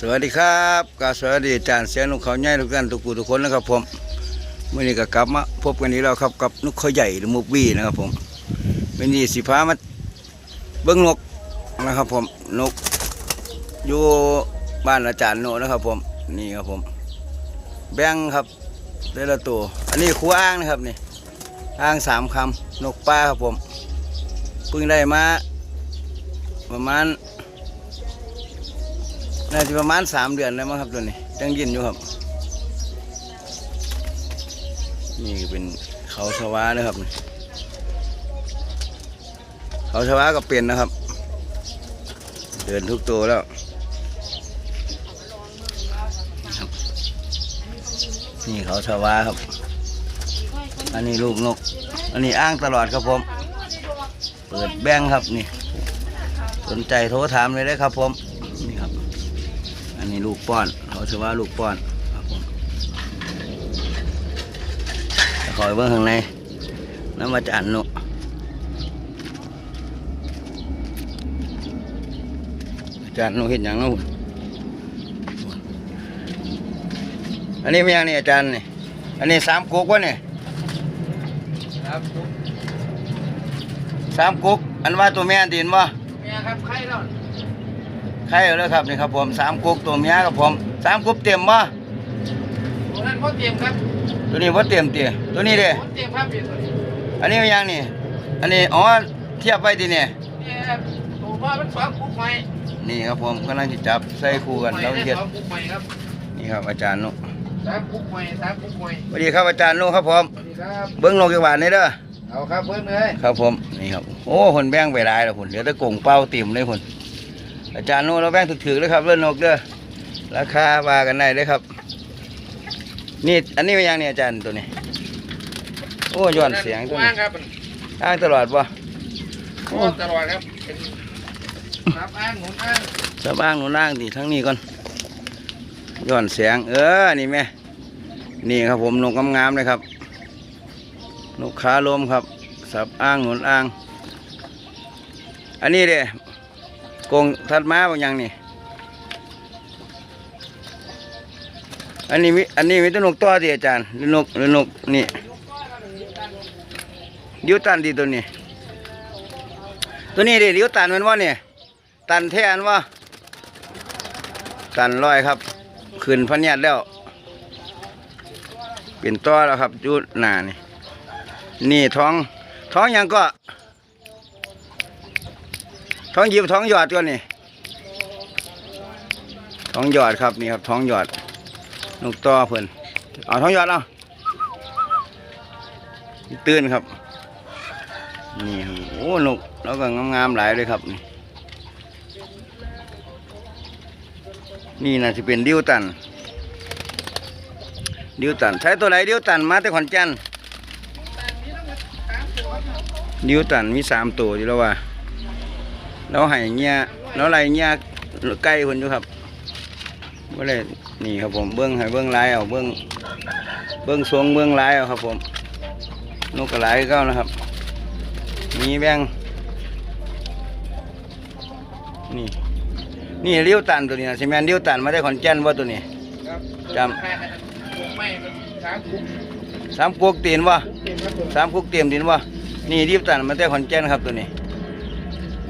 สวัสดีครับกาสวัสดีอาจารย์เสียงนกเขาใหญ่ทุกท่านทุกผู้ทุกคนนะครับผมมื่อนี้ก็กลับมาพบกันนี้แล้วครับกับนกเขาใหญ่หรือมุกบี้นะครับผมวันนี้สิพามาเบิ้งนกนะครับผมนกอยู่บ้านอาจารย์โนนะครับผมนี่ครับผม แบงครับแต่ละตัวอันนี้ครูอ้างนะครับนี่อ้างสามคำนกป้าครับผมเพิ่งได้มาประมาณ น่าจะประมาณสามเดือนแล้วมั้งครับตัวนี้ยังยินอยู่ครับ นี่เป็นเขาชวานะครับ เขาชวาก็เปลี่ยนนะครับ เดินทุกตัวแล้วนี่เขาชวาครับ อันนี้ลูกนก อันนี้อ้างตลอดครับผม เปิดแบงค์ครับนี่ สนใจโทรถามเลยได้ครับผม นนี้ลูกป้อน เขาชื่อว่าลูกป้อนครับผมจะคอยเบื้องข้างในน้ำมาจานนุอาจารย์นุเห็นอย่างนู้นอันนี้ไม่ยังนี่อาจารย์นี่ อันนี้สามกุกวะนี่ครับสามกุกอันว่าตัวแม่ตีนวะเมียครับไข่แล้ว ใครเอาเลยครับนี่ครับผมสามกุกตัวเมียครับผมสามกุกเต็มวะตัวนั้นเขาเตรียมครับตัวนี้ว่าเต็มเตี๋ยตัวนี้เด้เขาเตรียมครับพี่ตัวนี้อันนี้ไม่ยังนี่อันนี้อ๋อเทียบไปทีนี่เนี่ยครับตัวพ่อมันสองคุกใหม่นี่ครับผมกำลังจะจับใส่คู่กันแล้วเทียบสองคุกใหม่ครับนี่ครับอาจารย์นุสามคุกใหม่สามคุกใหม่สวัสดีครับอาจารย์นุครับผมสวัสดีครับเบิ้งลงจังหวัดนี่เด้อเอาครับเบิ้งเลยครับผมนี่ครับโอ้คนแบ่งไปหลายแล้วคนเดี๋ยวแตะกงเป้าติ่มเลยคน อาจารย์นุเราแบ่งถือๆเลยครับเรื่องนกเด้อราคาว่ากันได้เลยครับ นี่อันนี้เป็นยังนี่อาจารย์ตัวนี้ โอ้ย้อนเสียงตัวว่างนี้ครับอ้างตลอดป่ะโอ้ตลอดครับเป็นครับอ้างหนุนอ้างสะบ้างหนูนั่งดิทั้งนี้ก่อนย้อนเสียง เออนี่แม่นี่ครับผมนกงามๆเลยครับนกขาลมครับ สับอ้างหนุนอ้าง อันนี้เด้ กงทัดม้าบางอย่างนี่ อันนี้มิอันนี้มีตัวนกตัวดิอาจารย์หรือนกหรือนกนี่ดิวตันดีตัวนี้ ตัวนี้ดิดิวตันมันว่าเนี่ยตันแทนว่าตันร้อยครับ ขึ้นพันยัดแล้ว เป็นต้อแล้วครับยุดหนานี่ นี่ท้อง ท้องยังก็ ท้องยิบท้องหยอดตัวนี่ท้องหยอดครับนี่ครับท้องหยอดนกต้อเพิ่นเอาท้องหยอดเอาตื่นครับนี่โอ้นกแล้วก็งามๆหลายเลยครับ นี่นี่นะที่เป็นดิวตันดิวตันใช้ตัวไหนดิวตันมาแต่ขอนแก่นดิวตันมีสามตัวอยู่แล้วว่า เราให้เงี้ยเราไล่เงี้ยใกล้คนอยู่ครับว่เลยนี่ครับผมเบื้องให้เบื้องลายเอาเบื้องเบื้องทรงเบื้องลายเอาครับ ผมนกกระไรก็นะครับ มีแบงนี่นี่เลี้ยวตันตัวนี้นะใช่ไหมเลี้ยวตันมาได้ขอนแก่นว่าตัวนี้จคุกไม่เป็นสามคุกสามกุกตีนว่าเตรียมครับผมสามกุกเตรียมตีนว่านี่เลี้ยวตันมาได้ขอนแก่นครับตัวนี้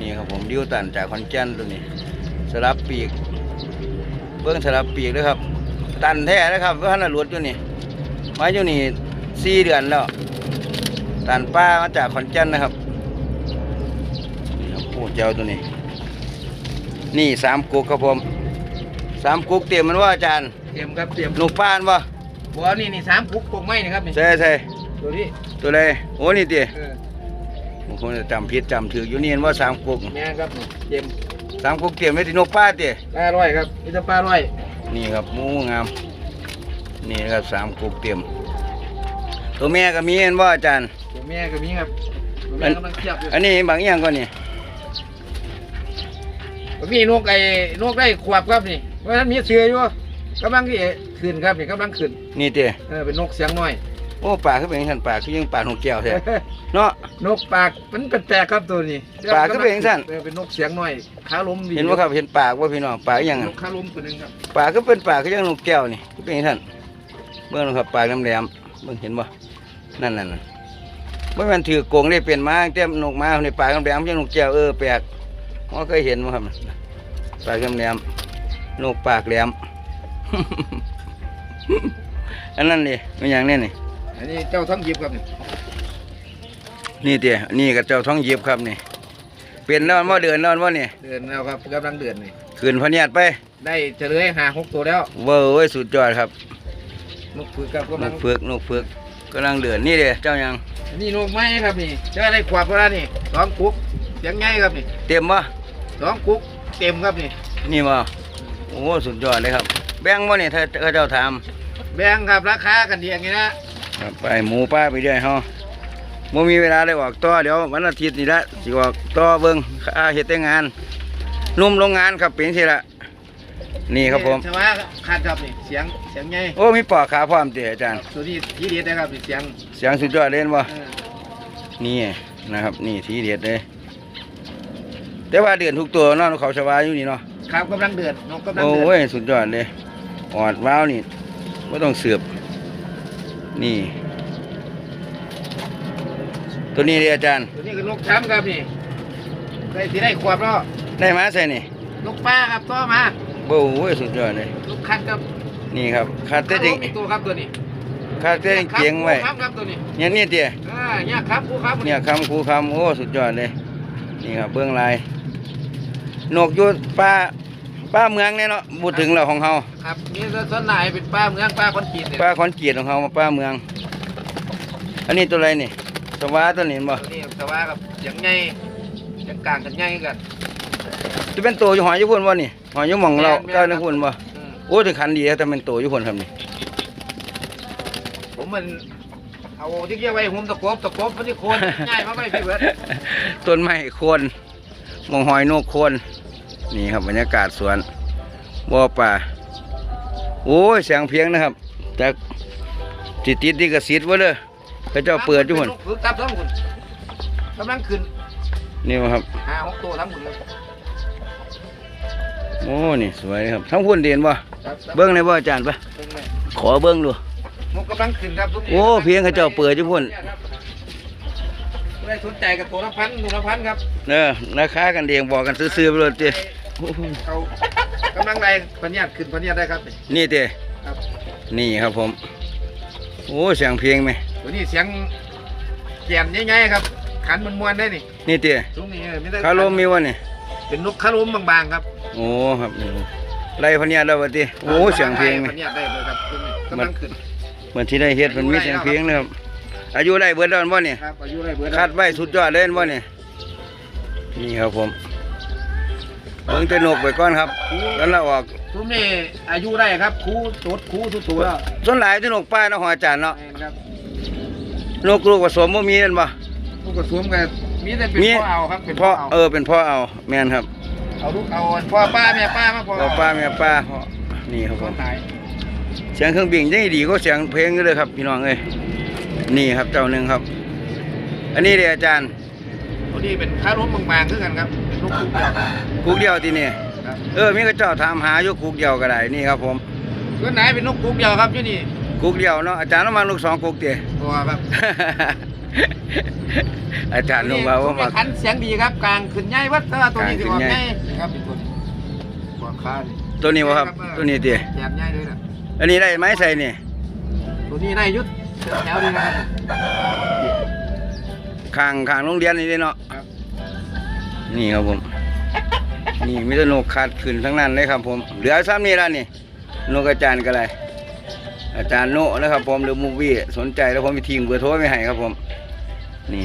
นี่ครับผมเลี้ยวตันจากขอนแก่นตัวนี้ สลับปีก เบิ้งสลับปีกด้วยครับ ตันแท้นะครับว่าขนาดรวดอยู่นี่มาอยู่นี่สี่เดือนแล้ว ตันป้ามาจากขอนแก่นนะครับนี่ครับโอ้เจ้าตัวนี้ นี่สามกุกครับผมสามกุกเตรียมมันว่าอาจารย์เตรียมครับเตรียมลูกป้านว่าบัวนี่นี่สามคุกคุกไม่นะครับนี่ใช่ใช่ตัวนี้ตัวใดโอ้นี่ตีเออ บางคนจะจำผิดจำถืออยู่นี่เห็นว่าสามกุกแม่ครับนี่เตรียมสามกุกเตรียมไว้ที่นกป้าตีปลาร้อยครับนี่จะปลาร้อยนี่ครับหมูงาม นี่นะครับสามกุกเตรียม ตัวแม่ก็มีเห็นว่าอาจารย์ตัวแม่ก็มีครับตัวแม่กำลังเทียบอยู่อันนี้บางอย่างก็นี่มีนกไอ้นกได้ขวบครับนี่ว่าท่านมีเสืออยู่กำลังที่ขึ้นครับนี่กำลังขึ้นนี่ตีเออเป็นนกเสียงน้อย โอ้ปลาคือเป็นท่านปลาคือยังปลาหงแก้วแท้เนาะ นกปากมันเป็นแปลกครับตัวนี้ปากก็เป็นจังซั่นเออเป็นนกเสียงหน่อยขาลมดีเห็นบ่ครับเห็นปากว่าพี่น้องปลาคือหยังนอะกขาลมตัวหนึงครับปลาก็เป็นปลาคือยังนกแก้วนี่คือเป็นท่านเบิ่งนะครับปลาแหลมๆเบิ่งเห็นบ่นั่นนั่นน่ะบ่แม่นถือโกงได้เป็นมาแต่นกมาในปลาแหลมๆยังนกแก้วเออแปลกบ่เคยเห็นบ่ครับปลาแหลมๆนกปากแหลมอันนั้นนี่มันหยังแน่นี่ อันนี้เจ้าท้องหยิบครับนี่นี่เตี้ยนี่กับเจ้าท้องเหยียบครับนี่เป็นนอนว่าเดือนนอนว่านี่เดือนแล้วครับกำลังเดือนนี่ขืนพะเนียดไป ได้เฉลยหาหกตัวแล้ว เว้ยสุดยอดครับนกฝึกครับนกำลังกเฟือกนกเฟือกกำลังเดือนนี่เด้เจ้ายังนี่นกไม้ครับนี่เจ้าได้ขวบแล้วนี่สองกุ๊กเสียงไงครับนี่เต็มบ่สองกุ๊กเต็มครับนี่ นี่บ่โอ้สุดยอดเลยครับ แบ่งบ่นี่ถ้าถ้าเจ้าถาม แบ่งครับราคากันเดียงนี้นะครับ ไปหมูป้าไปเรื่อยเฮาบ่มีเวลาได้ออกต่อเดี๋ยววันอาทิตย์นี่ละสิออกต่อเบิ่งค่าเฮ็ดแต่งานหนุ่มโรงงานครับเป็นสิละนี่ครับผมใช่ไหมขาดครับนี่เสียงเสียงไงโอ้มีปอกขาพร้อมเด้อาจารย์ตัวนี้ที่ดีนะครับนี่เสียงเสียงสุดยอดเล่นบ่เออนี่นะครับ นี่ทีเด็ดเลยแต่ว่าเดือนทุกตัวเนาะเขาชวาอยู่นี่เนาะครับกำลังเดือดนกกำลังโอ้เดือดยสุดยอดเลยออดว้าวนี่ไม่ต้องเสือบ นี่ ตัวนี้เลยอาจารย์ ตัวนี้คือนกช้ำครับนี่ได้ที่ได้ขวบแล้วได้มาใส่นี่นกป้าครับต่อมาโอ้ยสุดยอดเลยนกคัดครับนี่ครับคาดเต้จริงอีกตัวครับตัวนี้คาดเต้เกียงไว้ครับครับตัวนี้เนี่ยนี่เตี้ยอ่าเนี่ยครับครูครับเนี่ยคำครูคำโอ้สุดยอดเลยนี่ครับเบื้องลายนกอยู่ป้า ป้าเมืองเนี่ยเนาะพูดถึงเราของเฮาครับนี่ส่วนไหนเป็นป้าเมืองป้าคนจีนเนี่ยป้าคอนกรีตของเขามาป้าเมือง อันนี้ตัวอะไรนี่สวาตัวนี้เห็นบ่ตัวนี้แต่ว่าครับเสียงไงเสียงกลางกันไงกันจะเป็นตัวอยู่หอยอยู่พุ่นบ่นี่หอยอยู่หม่องเราแม่นๆเจ้าในพุ่นบ่อืมโอ้ถึงขันดีแล้วแต่เป็นตัวอยู่พุ่นครับนี่ผมมันเอาที่เรียกไว้หุ่มตะกบตะกบมันที่โคนง่ายมากเลยพี่เบิร์ดต้นไม้โคนหมองหอยนกโคน นี่ครับบรรยากาศสวนบ่อป่า โอ้ยเสียงเพียงนะครับจากติดติดที่กระสิทธิ์วะเด้อเขาเจ้าเปิดอยู่พุ่นฝึกครับทั้งหุ่นกำลังขึ้นนี่บ่ครับหาหกตัวทั้งหุ่นเลยโอ้นี่สวยครับทั้งพุ่นเด่นบ่ครับเบิ้งในบ่อาจารย์ปะเบิ่งเลยขอเบิ้งดูมันกำลังขึ้นครับทุกโอ้เพียงเขาเจ้าเปิดอยู่พุ่น ได้สนใจกับตัวละพันตัวละพันครับเออราคากันเดียงบอกกันซื้อๆไปเลยเจ้เอากำลังไรพันยาดขึ้นพันยาดได้ครับ นี่เจ้ครับนี่ครับผม โอ้เสียงเพลงไหมตัวนี้เสียงแก่นง่ายๆครับ ขันมันมวนได้นี่นี่เจ้ตรงนี้เออมีแต่คาโลมมีวะนี่เป็นนกคาโลมบางๆครับ โอ้ครับนี่ไล่พญาดาวะติโอ้เสียงเพลงไหมพันยาดได้เลยครับตรงนี้กำลังขึ้นเหมือนที่ได้เฮ็ดมันมีเสียงเพลงนะครับ อายุได้เบิดแล้วบ่นี่ครับอายุไรเบิร์ดคาดไว้สุดยอดเลยบ่นี่นี่ครับผมเบิ่งแต่นกไปก่อนครับแล้วเราออกตรงนี้อายุได้ครับครูตดครูทุกตัวแล้วส่วนหลายที่นกป้ายเนาะหออาจารย์เนาะแม่นครับนกลูกผสมบ่มีนั่นบ่พวกกระสวมกันมีแต่เป็นมีพ่อเอาครับเป็นพ่พ่ออเอาเออเป็นพ่อเอาแม่นครับเอาลูกเอาพ่อป้าแม่ป้ามาพ่อพ่อป้าแม่ป้าพ่อนี่ครับผต้มนไหนเสียงเครื่องบินยังดีก็เสียงเพลงอยู่เลยครับพี่น้องเอ้ย นี่ครับเจ้าหนึ่งครับ อันนี้เดี๋ยวอาจารย์ตัวนี้เป็นค้าล้มบางๆคือกันครับเป็นลูกคุกเดียวครับคุกเดียวที่นี่ครับเออมีกระเจ้าถามหาอยู่คุกเดียวก็ได้นี่ครับผมตัวไหนเป็นนกคุกเดียวครับที่นี่คุกเดียวเนาะอาจารย์เอามาลูกสองคุกเตี๋ยตัวครับอาจารย์ลงมาว่ามาขันเสียงดีครับกลางขึ้นใหญ่วัดแต่ว่าตัวนี้กถืลางอขึ้นว่าใหญ่ใหญ่ครับเป็นตัวนี้ตัวขานี่ตัวนี้วะครับตัวนี้เตี๋ยแขนใหญ่เลยนะอันนี้ได้ไหมใส่นี่ตัวนี้ได้ยุด แถวนี้นะครับข้างข้างโรงเรียนนี่เด้เนาะครับนี่ครับผม นี่มีแต่นกขาดขึ้นทั้งนั้นเลยครับผม เหลือซ้ำนี่ละนี่นกอาจารย์ก็เลยอาจารย์โนะนะครับผมหรือมูวี่สนใจแล้วผมมีทิ้งเบอร์โทรไม่ให้ครับผม นี่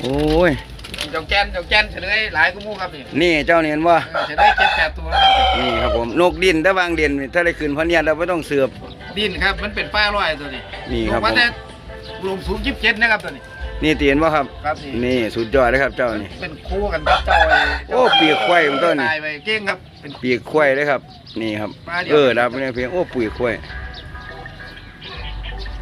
โอ้ยเจ้าแกนเจ้าแกนเฉลยหลายกูมูครับนี่นี่เจ้าเนี่ยเห็นว่าเออเฉลยเจ็ดแปดตัวแล้วครับนี่ครับผมนกดินถ้าวางเด่นนี่ถ้าได้ขึ้นพันเนียเราไม่ต้องเสือบ ดินครับ มันเป็นป้าร้อยตัวนี้นี่ครับ ลงมาผมแต่รวมสูงยิบเจ็ดนะครับตัวนี้ นี่เตียนว่าครับ ครับนี่ นี่สุดยอดเลยครับเจ้านี่ เป็นคู่กันครับเจ้าไอ้โอ้ปีกไขว้มันต้นนี่ตายไปเก่งครับเป็น ปีกควายเลยครับ นี่ครับปลาเดียว เออดับเนี่ยเพียงโอ้ปีกควาย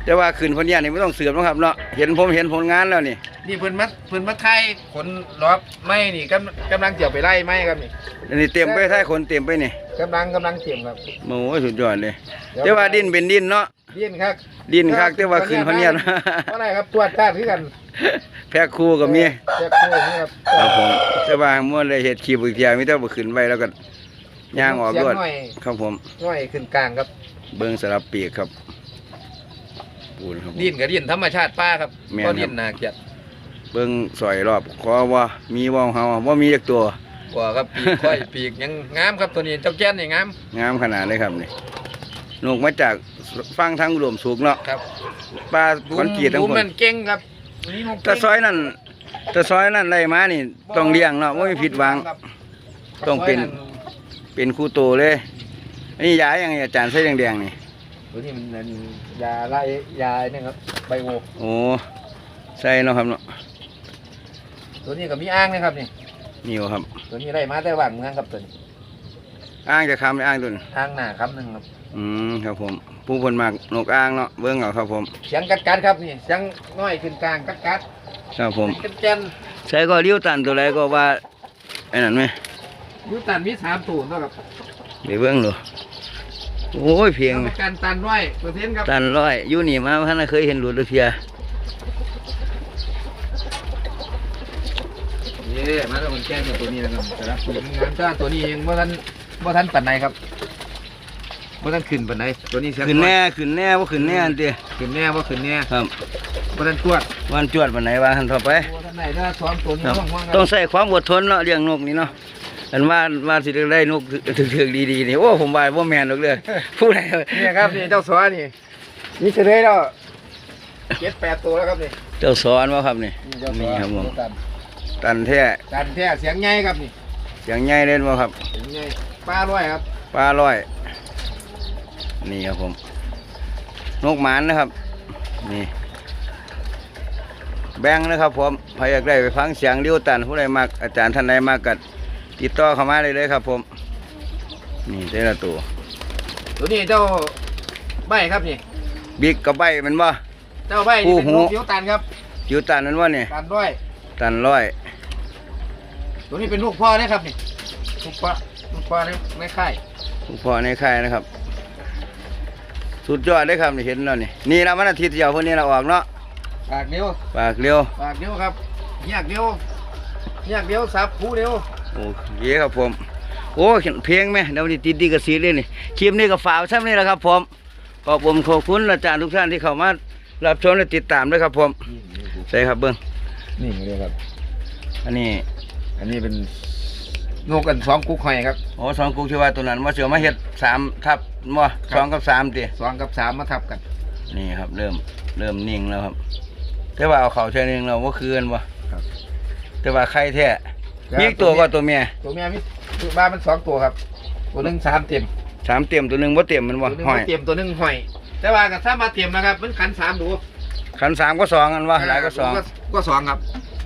แต่ว่าขึ้นพนเนียนี่ไม่ต้องเสือมนะครับเนาะเห็นผมเห็นผลงานแล้วนี่ นี่เพิ่นมัดเพิ่นมัดไทยขนรอบไม้นี่กำกำลังเจียวไปไล่ไม้ครับนี่อันนี้เต็มไปท้ายคนเต็มไปนี่กำลังกำลังเจียมครับโอ้ยสุดยอดเลยแต่ว่าดินเป็นดินเนาะดิ้นครับดินคักแต่ว่าขึ้นพนเนียนเพราะอะไรครับตรวจการคือกัน แพ็คคู่ก็มีเจ็บคู่นี่ครับครับผมแต่ว่าม่วนเลยเฮ็ดคลิปอีกเทียมีแต่บ่ขึ้นไว้แล้วก็ย่างออกเสีรยวดหน่อยครับผมหน่อยขึ้นกลางครับ เบิ่งสลับปีกครับปูนครับผมดิ้นกับดิ้นธรรมชาติป้าครับแม่นก็ครับดิ้นนาเกลียด เบิ่งสอยรอบขอว่ามีบ่เฮาบ่มีจักตัวกว่าครับปีกค่อยปีกยังงามครับตัวนี้เจ้าแก้นนี่งามงามขนาดเลยครับนี่นกมาจากฟังทางอุดมสุขเนาะครับปลาคอนกรีตทั้งดูหมดมันเก่งครับนี่นกเก่งแต่ซอยนั่นแต่ซอยนั่นไล่มานี่ต้องเลี้ยงเนาะบ่มีผิดหวังครับต้องเป็นเป็นคู่โตเลยอันนี้ยาอย่างไงอาจารย์ใส่แดงๆนี่ตัวนี้มันเป็นยาไล่ยาเนี่ยครับไบโอโอ้ใส่เนาะครับเนาะ ตัวนี้ก็มีอ้างนะครับนี่นี่บ่ครับ ตัวนี้ได้มาแต่ว่างเมืองครับตัวนี้อ้างจะคำไม่อ้างตัวนี้ทางหน้าคำหนึ่งครับ อืมครับผม ผู้คนมากนกอ้างเนาะเบิ้งเอาครับผม เสียงกัดกัดครับนี่ เสียงน้อยขึ้นกลางกัดกัดครับผม เป็นแก่นใช้ก็เลี้ยวตันตัวไรก็ว่าไอ้นั่นไหมอยุตันมีสามตูนเท่ากับไปเบิ้งดูโอ้ยเพียงรับประกันตันน้อยเปอร์เซ็นต์ครับตันร้อยอยู่นี่มาพันเคยเห็นหลุดหรือเพีย เย่มาแล้วมันแก้นตัวนี้นะครับแต่ละตัวนี้งานจ้าตัวนี้เองเมื่อท่านเมื่อท่านปันไหนครับเมื่อท่านขึ้นปันไหนตัวนี้เสียงขึ้นแน่ขึ้นแน่ว่าขึ้นแน่อันเดียขึ้นแน่ว่าขึ้นแน่ครับเมื่อท่านตรวจวันจวดวันไหนว่าหันต่อไปตัวท่านไหนถ้าซ้อมตัวนี้ครับว่างๆคต้อรังบใส่ความอดทนเนาะเลี้ยงนกนี่เนาะอันว่าว่าสิได้นกถึกๆดีๆนี่โอ้ผมว่าบ่แม่นหรอกเลยผู้ใดนี่ครับนี่เจ้าสวนี่นี่จะได้แล้วเจ็ดแปดตัวแล้วครับนี่เจ้าสอนว่าครับนี่นี่เจ้าสวนี่ครับผม ตันตันแท้ตันแท้เสียงใหญ่ครับนี่เสียงใหญ่เล่นว่าครับเสียงใหญ่ป้าร้อยครับปลาร้อย นี่ครับผม นกหมานนะครับ นี่ แบ่งนะครับผมใครอยากได้ไปฟังเสียงเลี้ยวตันผู้ใดมากอาจารย์ท่านใดมากกัดติดต่อเข้ามาเลยเลยครับ ผม นี่เจ้าตัวตัวนี้เจ้าใบครับนี่บิ๊กกับใบแมันว่าเจ้าใบคู่นี่เป็นหูนกเขียวตันครับจิวตันแมันว่านี่ตันร้อย ตันร้อย ตัวนี้เป็นลูกพ่อนะครับนี่ลูกพ่อลูกพ่อในในค่ายผู้พ่อในค่ายนะครับ สุดยอดเลยครับนี่เห็นแล้วนี่นี่ละวันอาทิตย์เดียวพวกนี้เราออกเนาะปากเดียวปากเร็วปากเดียวครับแยกเดียวแยกเดียวสับผู้เดียวโอเคครับผม โอ้เพลงไหมเดี๋ยวนี้ติดดีกับสีเลยนี่คลิปนี้ก็ฝากไว้ซ้ำนี่แหละครับผมขอบผมขอบคุณอาจารย์ทุกท่านที่เข้ามารับชมและติดตามด้วยครับผมใช่ครับเบิ้งนี่เลยครับ อันนี้ อันนี้เป็นนกกันสองกุ๊กหอยครับโอ้สองกุ๊กที่ว่าตัวนั้นว่าเสือมาเฮ็ดสามทับบ่สองกับสามตีสองกับสามมาทับกัน นี่ครับ เริ่มเริ่มนิ่งแล้วครับ แต่ว่าเอาเขาเช่นึงเราว่าคืนบ่ครับแต่ว่าใครแท้มีอีกตัวก็ตัวเมียตัวเมียมีตัวบ้านมันสองตัวครับ ตัวหนึ่งสามเต็มสามเต็มตัวหนึ่งว่าเต็มมันตับ่วหนึ่งห้อยบ่เต็มตัวหนึ่งหอย แต่ว่ากับถ้ามาเต็มนะครับ มันขันสามดูขันสามก็สองกันว่าหลายก็สองก็สองครับ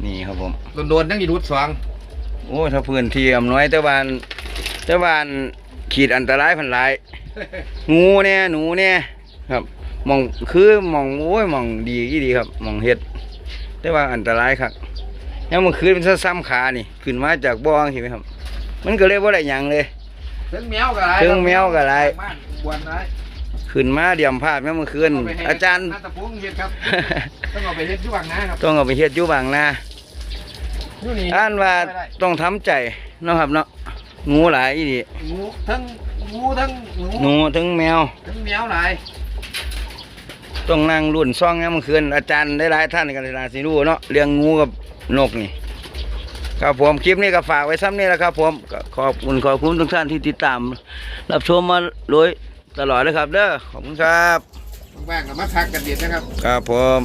นี่ครับผมโดนๆทั้งยีดูดสอง โอ้ถ้าพื้นที่อำน้อยแต่วาอันแต่วาอันขีดอันตรายพันหลายงูเนี่ยหนูเนี่ยครับหมองคือหมองโอ้ยหมองดีอีดีครับหมองเฮ็ด แต่ว่าอันตรายครับยังมันคืนเป็นซ้ำๆขานี่ขึ้นมาจากบ่อเห็นไหมครับ มันก็เลยว่าอะไรหยังเลยถึงแมวกับไรถึงแมวกับไรบ้านบวนไรขึ้นมาเดี่ยมภาพยังมันคืนเไปให้อาจารย์นัตพงษ์เฮ็ดครับต้องเอาไปเฮ็ดที่วังนะครับต้องเอาไปเฮ็ดอยู่บางนา อยู่นี่อ่านว่าไม่ได้ต้องทำใจเนาะครับเนาะงูหลายอีดีงูทั้งงูทั้งหนูหนูถึงแมว ทั้งแมวหลายต้องนั่งรุ่นซ่องยามมื้อคืนอาจารย์ได้หลายท่านกันเลยนะสิรู้เนาะเรื่องงูกับนกนี่ ครับผมคลิปนี้ก็ฝากไว้ซ้ำนี่แหละครับผมก็ขอบคุณขอบคุณทุกท่านที่ติดตาม รับชมมาโดยตลอดเลยครับเด้อขอบคุณครับว่างๆกับมาทักกันเด็ดนะครับ ครับผม